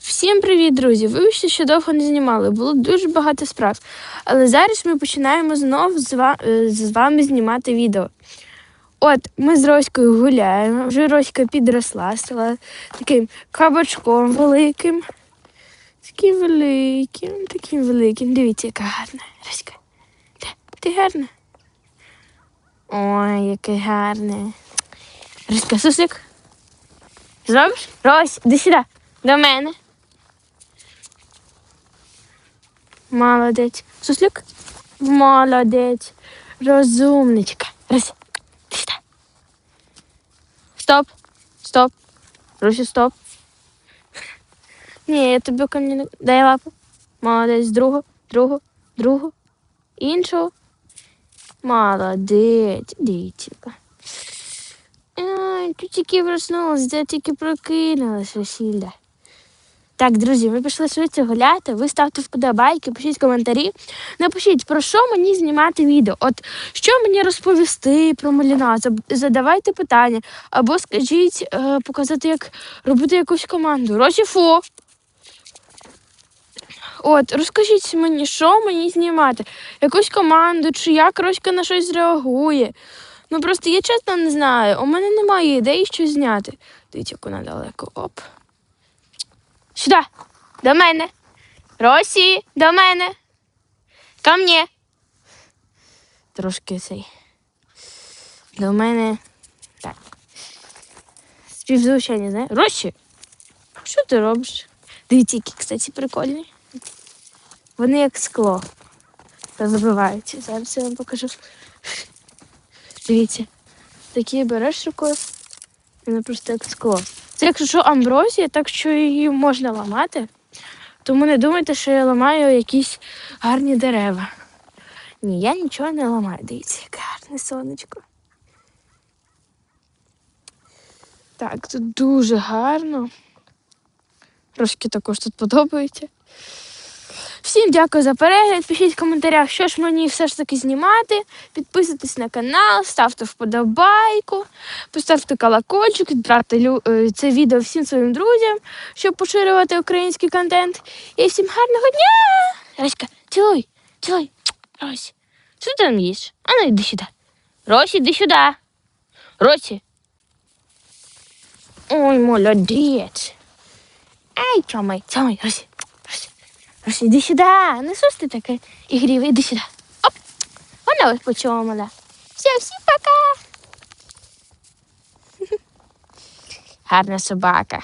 Всім привіт, друзі! Вибачте, що довго не знімали, було дуже багато справ. Але зараз ми починаємо знов з ва- е, з вами знімати відео. От ми з Роською гуляємо. Вже Роська підросла, стала таким кабачком великим. Таким великим, таким великим. Дивіться, яка гарна. Роська. Та, ти гарна? Ой, яке гарне. Роська, сусик. Зробиш? Рось, іди сюди. До мене. Молодець. Суслюк? Молодець. Розумничка. Іди. Стоп. Стоп. Русі, стоп. Ні, я тобі камні не... Дай лапу. Молодець. Другу, другу, другу. Іншу. Молодець. Дітіка. Ти тільки проснулась, я тільки прокинулась, Василя. Так, друзі, ми пішли швидше гуляти. Ви ставте вподобайки, пишіть коментарі. Напишіть, про що мені знімати відео. От що мені розповісти про Маліна, задавайте питання. Або скажіть, е, показати, як робити якусь команду. Росіфо. От, розкажіть мені, що мені знімати, якусь команду, чи як Роська на щось зреагує. Ну просто я чесно не знаю. У мене немає ідеї, що зняти. Дивіться, як далеко. Оп. Сюди. До мене. Росі, до мене. Ко мне. Трошки цей. До мене. Так. Співзвучання, знаєш? Росі. Що ти робиш? Дивіться, які, кстати, прикольні. Вони як скло. Розбиваються. Зараз я вам покажу. Дивіться, такі береш рукою, вона просто як скло. Це якщо амброзія, так що її можна ламати. Тому не думайте, що я ламаю якісь гарні дерева. Ні, я нічого не ламаю. Дивіться, яке гарне сонечко. Так, тут дуже гарно. Трошки також тут подобається. Всім дякую за перегляд. Пишіть в коментарях, що ж мені все ж таки знімати. Підписуйтесь на канал, ставте вподобайку, поставте колокольчик, відправте це відео всім своїм друзям, щоб поширювати український контент. І всім гарного дня! Роська, цілуй, цілуй. Рось, що ти там їш? А ну йди сюди. Рось, іди сюди. Росі. Ой, молодець. Ай, чомай, Росі. Росі. Росі, іди сюди. не ж ти таке ігрівий, іди сюди. Оп. Вона ось почомала. Все, всім пока. Гарна собака.